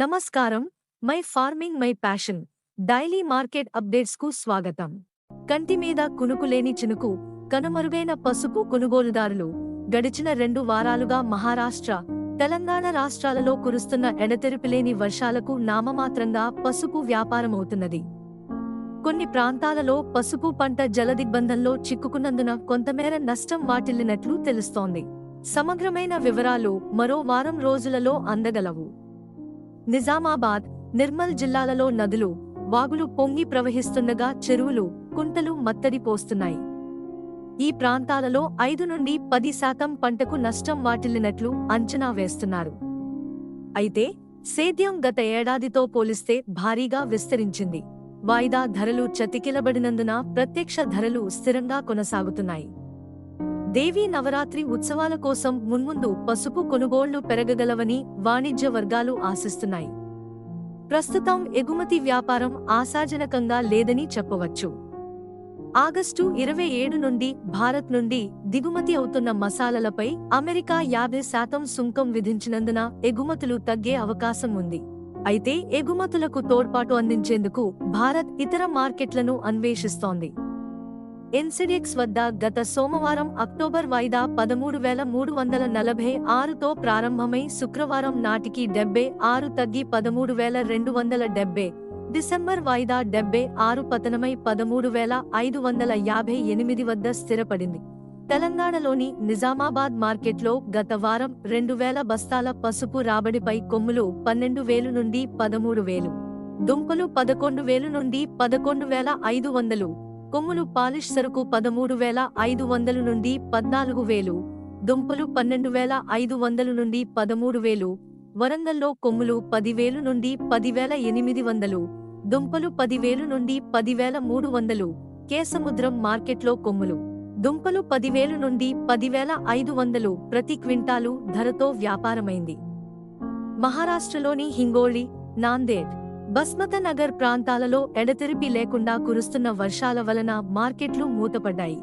నమస్కారం. My farming my passion. Daily market అప్డేట్స్కు స్వాగతం. కంటి మీద కునుకులేని చినుకు కనుమరుగైన పసుపు కొనుగోలుదారులు గడిచిన రెండు వారాలుగా మహారాష్ట్ర తెలంగాణ రాష్ట్రాలలో కురుస్తున్న ఎడతెరిపిలేని వర్షాలకు నామమాత్రంగా పసుపు వ్యాపారమవుతున్నది. కొన్ని ప్రాంతాలలో పసుపు పంట జలదిగ్బంధంలో చిక్కుకున్నందున కొంతమేర నష్టం వాటిల్లినట్లు తెలుస్తోంది. సమగ్రమైన వివరాలు మరో వారం రోజులలో అందగలవు. నిజామాబాద్ నిర్మల్ జిల్లాలలో నదులు వాగులు పొంగి ప్రవహిస్తుండగా చెరువులు కుంటలు మత్తడి పోస్తున్నాయి. ఈ ప్రాంతాలలో ఐదు నుండి పది శాతం పంటకు నష్టం వాటిల్లినట్లు అంచనా వేస్తున్నారు. అయితే సేద్యం గత ఏడాదితో పోలిస్తే భారీగా విస్తరించింది. వాయిదా ధరలు చతికిలబడినందున ప్రత్యక్ష ధరలు స్థిరంగా కొనసాగుతున్నాయి. దేవీ నవరాత్రి ఉత్సవాల కోసం మున్ముందు పసుపు కొనుగోళ్ళు పెరగగలవని వాణిజ్య వర్గాలు ఆశిస్తున్నాయి. ప్రస్తుతం ఎగుమతి వ్యాపారం ఆశాజనకంగా లేదని చెప్పవచ్చు. ఆగస్టు ఇరవై ఏడు నుండి భారత్ నుండి దిగుమతి అవుతున్న మసాలలపై అమెరికా యాభై శాతం సుంకం విధించినందున ఎగుమతులు తగ్గే అవకాశం ఉంది. అయితే ఎగుమతులకు తోడ్పాటు అందించేందుకు భారత్ ఇతర మార్కెట్లను అన్వేషిస్తోంది. ఎన్సిడెక్స్ వద్ద గత సోమవారం అక్టోబర్ వాయిదా పదమూడు వేల మూడు వందల నలభై ఆరుతో ప్రారంభమై శుక్రవారం నాటికి డెబ్బై ఆరు తగ్గి పదమూడు వేల రెండు వందల డెబ్బై డిసెంబర్ వాయిదా డెబ్బై ఆరు పతనమై పదమూడు వేల ఐదు వందల యాభై ఎనిమిది వద్ద స్థిరపడింది. తెలంగాణలోని నిజామాబాద్ మార్కెట్లో గత వారం రెండు వేల బస్తాల పసుపు రాబడిపై కొమ్ములు పన్నెండు వేలు నుండి పదమూడు వేలు దుంపలు పదకొండు వేలు నుండి పదకొండు వేల ఐదు వందలు కొమ్ములు పాలిష్ సరుకు పదమూడు వేల ఐదు వందలు నుండి పద్నాలుగు వేలు దుంపలు పన్నెండు వేల ఐదు వందలు నుండి పదమూడు వేలు వరంగల్లో కొమ్ములు పదివేలు నుండి పదివేల ఎనిమిది వందలు దుంపలు పదివేలు నుండి పదివేల మూడు వందలు కేసముద్రం మార్కెట్లో కొమ్ములు దుంపలు పదివేలు నుండి పదివేల ఐదు వందలు ప్రతి క్వింటాలు ధరతో వ్యాపారమైంది. మహారాష్ట్రలోని హింగోళి నాందేడ్ బస్మత నగర్ ప్రాంతాలలో ఎడతెరిపి లేకుండా కురుస్తున్న వర్షాల వలన మార్కెట్లు మూతపడ్డాయి.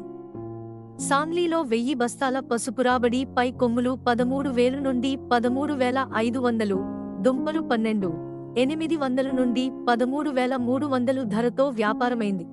సాంగ్లీలో వెయ్యి బస్తాల పసుపు రాబడి పై కొమ్ములు పదమూడు వేలు నుండి పదమూడు వేల ఐదు వందలు దుంపలు పన్నెండు ఎనిమిది వందల నుండి పదమూడు వేల మూడు వందలు ధరతో వ్యాపారమైంది.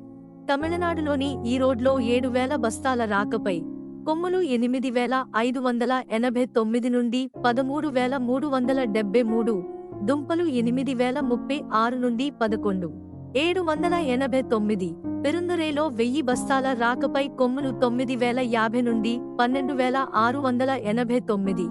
తమిళనాడులోని ఈ రోడ్లో ఏడు వేల బస్తాల రాకపై కొమ్ములు ఎనిమిది వేల ఐదు వందల ఎనభై తొమ్మిది నుండి పదమూడు వేల మూడు వందల డెబ్బై మూడు దుంపలు ఎనిమిది వేల ముప్పై ఆరు నుండి పదకొండు. ఏడు వందల ఎనభై తొమ్మిది. పెరుందురేలో వెయ్యి బస్తాల రాకపై కొమ్ములు తొమ్మిది వేల యాభై నుండి పన్నెండు వేల ఆరు వందల ఎనభై తొమ్మిది.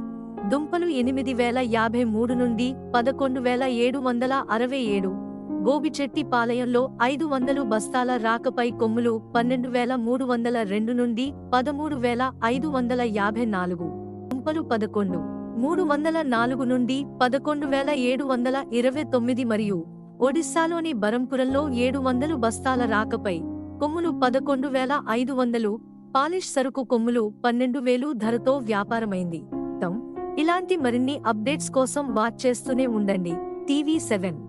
దుంపలు ఎనిమిది వేల యాభై మూడు నుండి పదకొండు వేల ఏడు వందల అరవై ఏడు. గోబిచెట్టి పాలయంలో ఐదు వందలు బస్తాల రాకపై కొమ్ములు పన్నెండు వేల మూడు వందల రెండు నుండి పదమూడు వేల ఐదు వందల యాభై నాలుగు. దుంపలు పదకొండు. మూడు వందల నాలుగు నుండి పదకొండు వేల ఏడు వందల ఇరవై తొమ్మిది మరియు ఒడిశాలోని బరంపురంలో ఏడు వందలు బస్తాల రాకపై కొమ్ములు పదకొండు వేల ఐదు వందలు పాలిష్ సరుకు కొమ్ములు పన్నెండు వేలు ధరతో వ్యాపారమైంది. తమ్ ఇలాంటి మరిన్ని అప్డేట్స్ కోసం వాచ్ చేస్తూనే ఉండండి. TV seven.